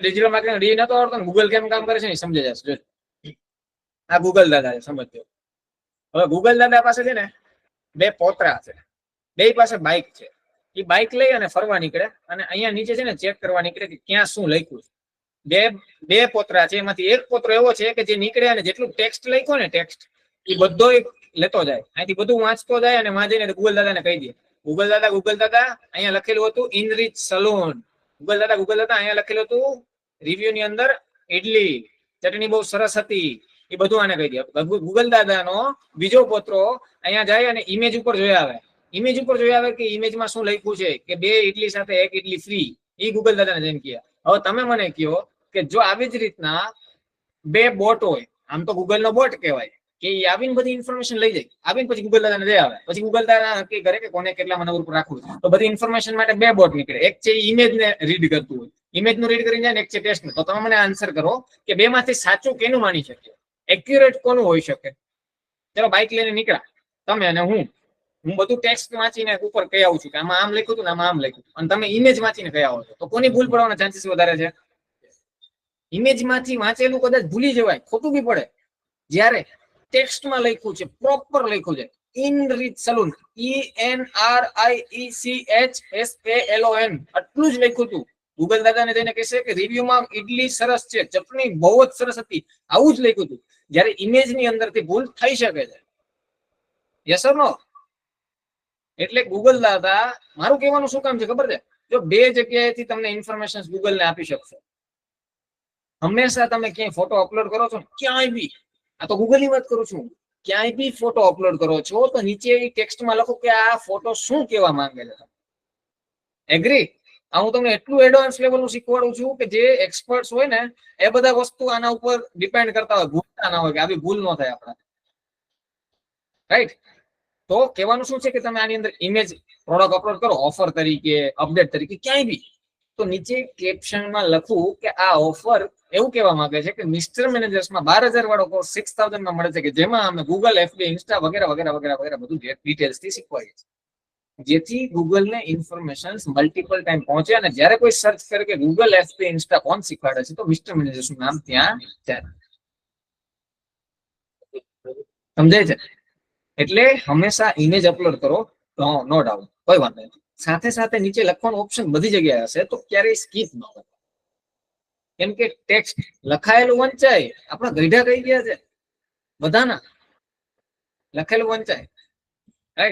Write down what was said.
Digital marketing D નતો આવડતો ને ગૂગલ કેમ કામ કરે છે ને સમજાઈ જશે જો. આ ગૂગલ દાદા છે હવે ગૂગલ દાદા પાસે છે ને બે પોતરા છે. બે પાસે બાઇક છે. એ બાઇક લઈ અને ફરવા નીકળે અને અહીંયા નીચે છે ને ચેક કરવા નીકળે કે ક્યાં શું લખ્યું છે. બે બે પોતરા છે. એમાંથી એક પોતરો એવો છે કે જે નીકળે અને જેટલું ટેક્સ્ટ લખ્યો ને ટેક્સ્ટ એ બધો લેતો જાય. અહીંથી બધું વાંચતો જાય અને વાંચીને ગૂગલ દાદાને કહી દે. ગૂગલ દાદા ગૂગલ દાદા, અહીંયા લખેલું હતું ઇનરીચ સલૂન ગૂગલ દાદા ગૂગલ દાદા અહીંયા લખેલું હતું રિવ્યુ ની અંદર ઇડલી ચટણી બહુ સરસ હતી, એ બધું આને કહી દે. ગૂગલ દાદાનો બીજો પોત્રો અહીંયા જાય અને ઇમેજ ઉપર જોઈ આવે. ઇમેજ ઉપર જોઈ આવે કે ઇમેજમાં શું લખ્યું છે, કે બે ઇડલી સાથે એક ઇડલી ફ્રી એ ગૂગલ દાદાને જેમ કહે. હવે તમે મને કહો કે જો આવી જ રીતના બે બોટ હોય, આમ તો ગૂગલ નો બોટ કહેવાય. કે આવીને બધી ઇન્ફોર્મેશન લઈ જાય. આવીને પછી ગૂગલ દાદાને લઈ આવે. પછી ગૂગલ દાદા નક્કી કરે કે કોને કેટલા નંબર ઉપર રાખવું તો બધી ઇન્ફોર્મેશન માટે બે બોટ નીકળે. એક છે ઇમેજ ને રીડ કરતું હોય. ઇમેજનું રીડ કરીને એક છે ટેસ્ટ તો તમે મને આન્સર કરો કે બે માંથી સાચું કેનું માની શકે? એક્યુરેટ કોનું હોઈ શકે? ચલો બાઇક લઈને નીકળ્યા. તમે અને હું. હું બધું ટેક્સ્ટ વાંચીને ઉપર કહી આવું છું કે આમાં આમ લખ્યું હતું ને આમાં આમ લખ્યું અને તમે ઇમેજ વાંચીને કહી આવો છો. તો કોની ભૂલ પડવાના ચાન્સીસ વધારે છે? ઇમેજમાંથી વાંચેલું કદાચ ભૂલી જવાય. ખોટું બી પડે. જ્યારે ટેક્સ્ટમાં લખ્યું છે પ્રોપર લખ્યું છે. Enrich salon E N R I C H S A L O N N આટલું જ લખ્યું હતું. ગૂગલ દાદાને જઈને કહેશે કે રિવ્યુમાં ઇડલી સરસ છે, ચટણી બહુ જ સરસ હતી. આવું જ લખ્યું હતું. જ્યારે ઇમેજની અંદરથી ભૂલ થઈ શકે છે. યસ ઓર નો એટલે ગૂગલ દાદા, મારું કહેવાનું શું કામ છે ખબર છે? જો બે જગ્યાએથી તમને ઇન્ફોર્મેશન ગૂગલ ને આપી શકશો. હંમેશા તમે ક્યાંય ફોટો અપલોડ કરો છો ક્યાંય બી. આ તો ગૂગલની વાત કરું છું. ક્યાંય બી ફોટો અપલોડ કરો છો, તો નીચે ટેક્સ્ટમાં લખો કે આ ફોટો શું કહેવા માંગે છે. એગ્રી આ હું તમને એટલું એડવાન્સ લેવલનું શીખવાડું છું કે જે એક્સપર્ટ્સ હોય ને, એ બધા વસ્તુ આના ઉપર ડિપેન્ડ કરતા હોય. ભૂલતા ના હોય કે આવી ભૂલ ન થાય આપણા. રાઈટ તો કહેવાનું શું છે કે તમે આની અંદર ઇમેજ પ્રોડક્ટ અપલોડ કરો ઓફર તરીકે અપડેટ તરીકે, ક્યાંય બી. તો નીચે કેપ્શનમાં લખવું કે આ ઓફર એવું કહેવા માંગે છે કે મિસ્ટર મેનેજર્સમાં બાર હજાર વાળો કોર્સ સિક્સ થાઉઝન્ડમાં મળે છે કે જેમાં અમે ગૂગલ એફબી ઇન્સ્ટા વગેરે વગેરે વગેરે વગેરે બધું ડિટેલ્સથી શીખવાડીએ છીએ. જેથી ગૂગલ ને ઇન્ફોર્મેશન મલ્ટિપલ ટાઈમ પહોંચે અને જ્યારે કોઈ સર્ચ કરે કે ગૂગલ એફબી ઇન્સ્ટા કોણ શીખવાડે છે, તો મિસ્ટર મેનેજર્સનું નામ ત્યાં જાય. સમજાય છે? એટલે હંમેશા ઇમેજ અપલોડ કરો નો ડાઉટ કોઈ વાંધો નહીં સાથે સાથે નીચે લખવાનું ઓપ્શન બધી જગ્યાએ હશે, તો ક્યારેય સ્કીપ ન કરો. કેમ કે ટેક્સ્ટ લખાયેલું વંચાય, આપણા ગઈઢા કહી ગયા છે. બધાના લખેલું વંચાય.